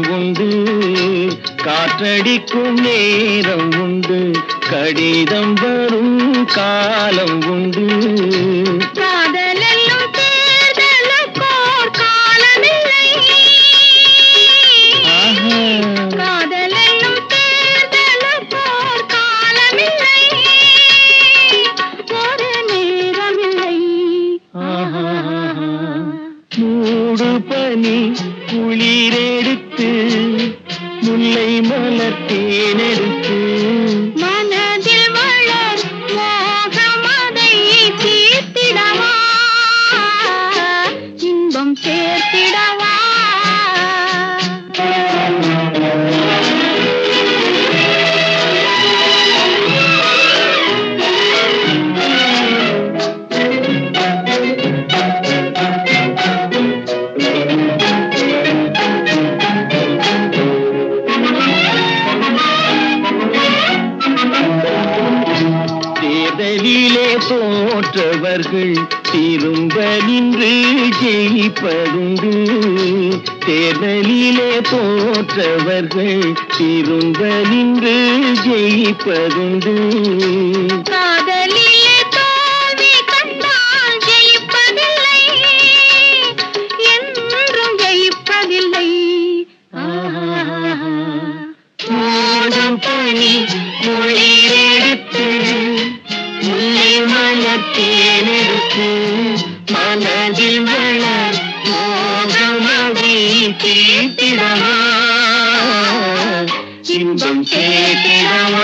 காலம் உண்டு. காற்றடிக்கும் நேரம் உண்டு. கடிதம் வரும் காலம் உண்டு. திரும்ப நின்று ஜெயிப்பதுண்டு. தேர்தலிலே போற்றவர்கள் திரும்ப நின்று ஜெயிப்பதுண்டு. காதலி ಕೇತಿರವ ಸಿಂಹಂ ಕೇತಿರವ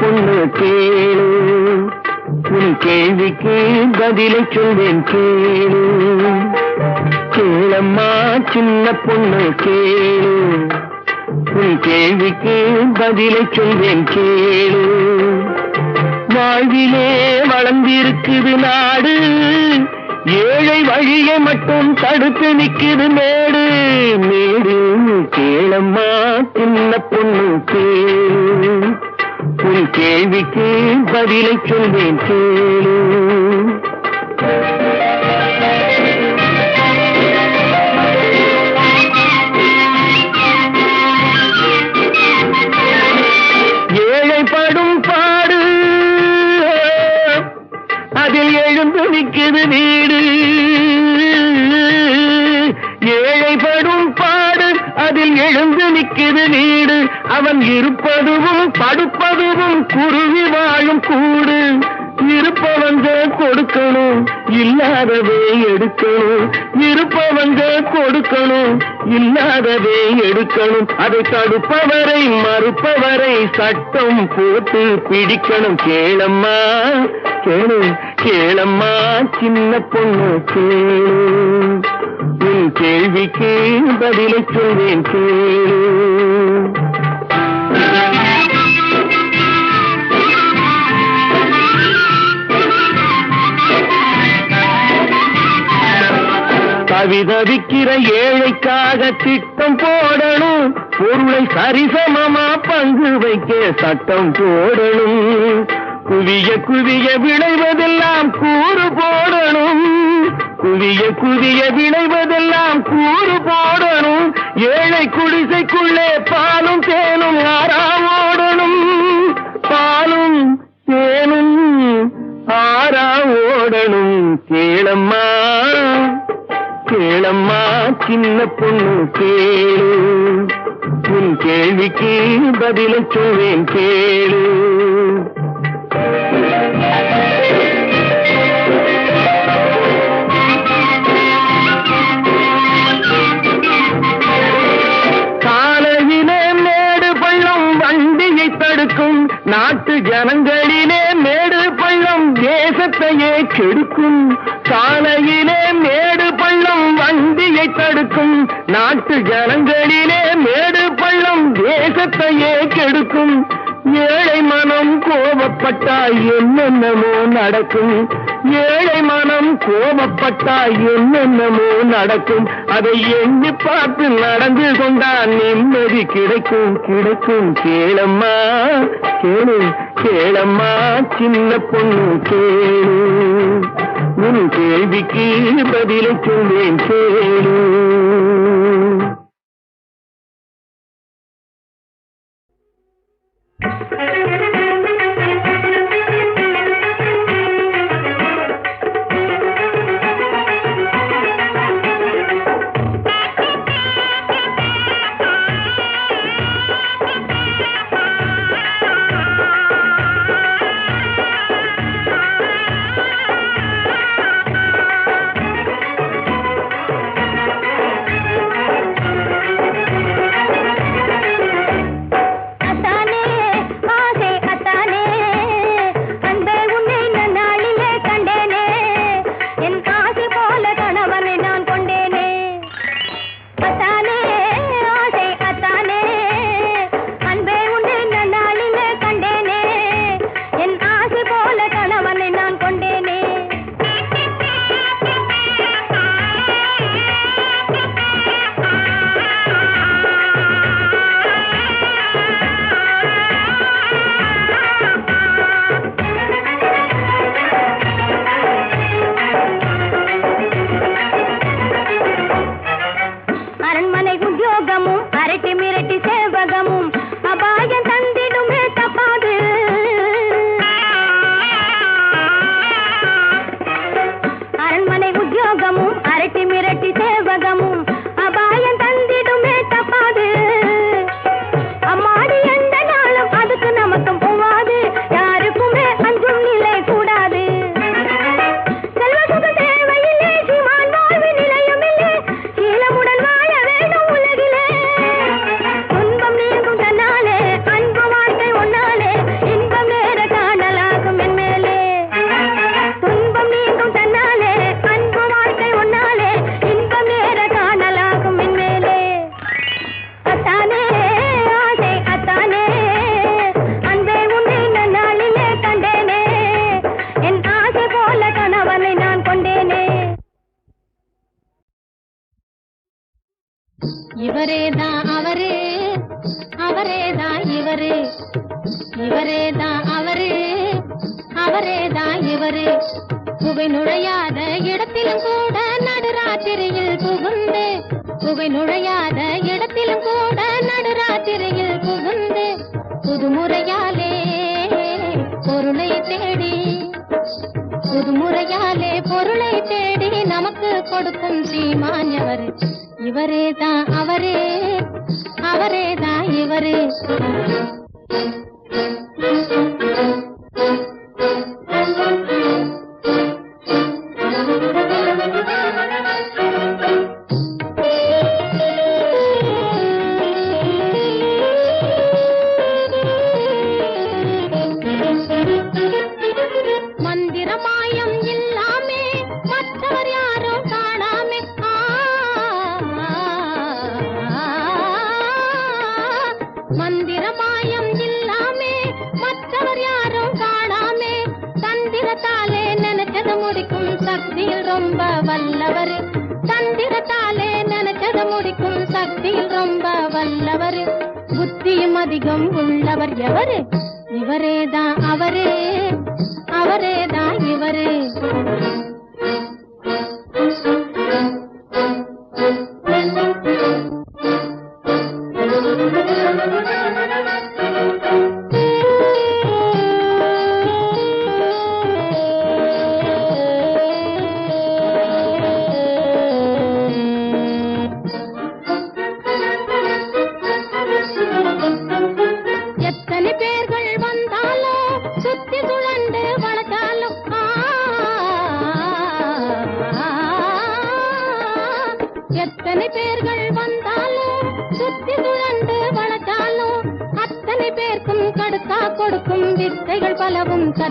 பொண்ணு கேளு. உன் கேள்விக்கு பதிலை சொல்வேன் கேளு. கேளம்மா சின்ன பொண்ணு கேளு. உன் கேள்விக்கு பதிலை சொல்வேன் கேளு. வாழ்விலே வளர்ந்திருக்குது நாடு. ஏழை வழியை மட்டும் தடுத்து நிற்குது மேடு. மேடு கேளம்மா சின்ன பொண்ணு கேளு. உன் கேள்விக்கு பதிலை சொல்வேன் கேளு. இல்லாதவே எடுக்கணும். அதை தடுப்பவரை மறுப்பவரை சட்டம் போட்டு பிடிக்கணும். கேளம்மா கேளு கேளம்மா சின்ன பொண்ணு கேளு உன் கேள்விக்கு பதிலை சொல்வேன் கேளு. தவிதவிக்கிற ஏழைக்காக திட்டம் போடணும். பொருளை சரிசமமா பங்கு வைக்க சட்டம் போடணும். குவிய குவிய விளைவதெல்லாம் கூறு போடணும். குவிய குவிய விளைவதெல்லாம் கூறு போடணும். ஏழை குடிசைக்குள்ளே பாலும் தேனும் ஆறா ஓடணும். பாலும் தேனும் ஆறா ஓடணும் கேளம்மா. கேளம்மா சின்ன பொண்ணு கேளு. உன் கேள்விக்கு பதிலை சொல்வேன் கேளு. நாட்டு ஜனங்களிலே மேடு பள்ளம் தேசத்தையே கெடுக்கும். கோபப்பட்டால் என்னென்னமோ நடக்கும். ஏழை மனம் கோபப்பட்டால் என்னென்னமோ நடக்கும். அதை எண்ணி பார்த்து நடந்து கொண்டால் நிம்மதி கிடைக்கும் கிடைக்கும். கேளம்மா கேளு கேளம்மா சின்ன பொண்ணு கேளு. உன் கேள்விக்கு பதிலை சொல்வேன் கேளு. முறையாலே பொருளை தேடி நமக்கு கொடுக்கும் சீமான் எவர் இவரே தான் அவரே. அவரே தான் இவரே. ఎవరు?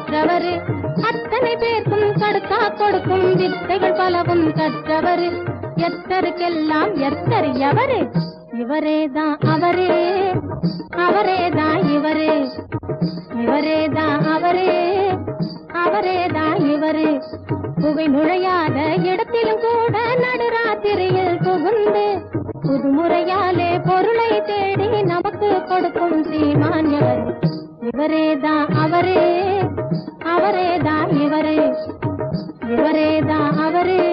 கற்றவர். அத்தனை பேர்க்கும் கடுத்தா கொடுக்கும் வித்தைகள் பலவும் கற்றவர். எத்தருக்கெல்லாம் எத்தர் எவரு? இவரே தான் அவரே. அவரே தான் இவரே. இவரே தான் அவரே. அவரே தான் இவரே. புகை நுழையாத இடத்திலும் கூட நடுராத்திரியில் புகுந்து புதுமுறையாலே பொருளை தேடி நமக்கு கொடுக்கும் சீமான் எவர் இவரேதான் அவரே அவரேதான் இவரே. இவரேதான் அவரே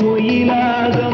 பொயிலாக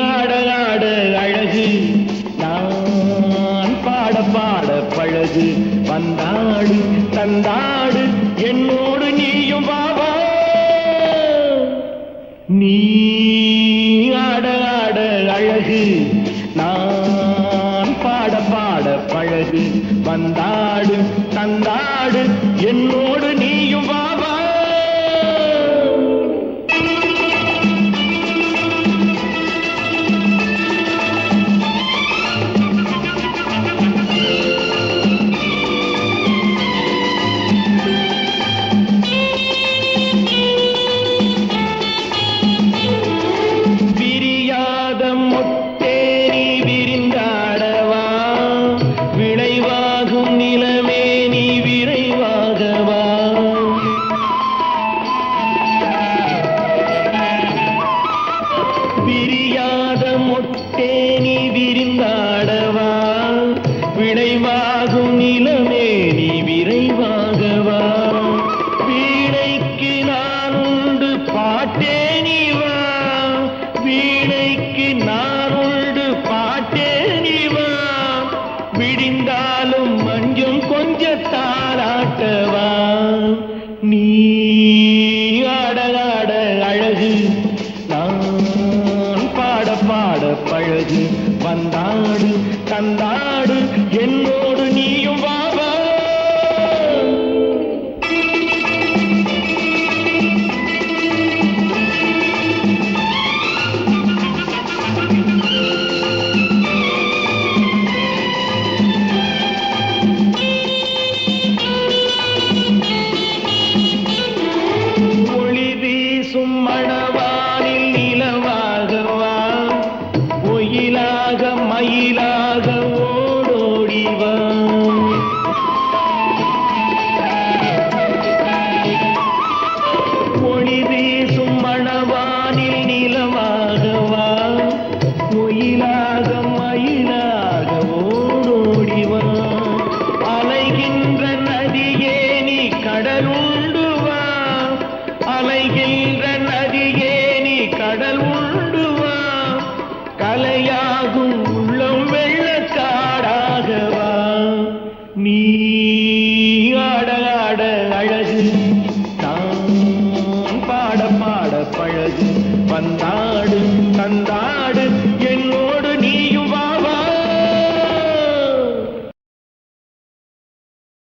ஆடலாட அழகு. நான் பாட பாட பழகு. வந்தாடு தந்தா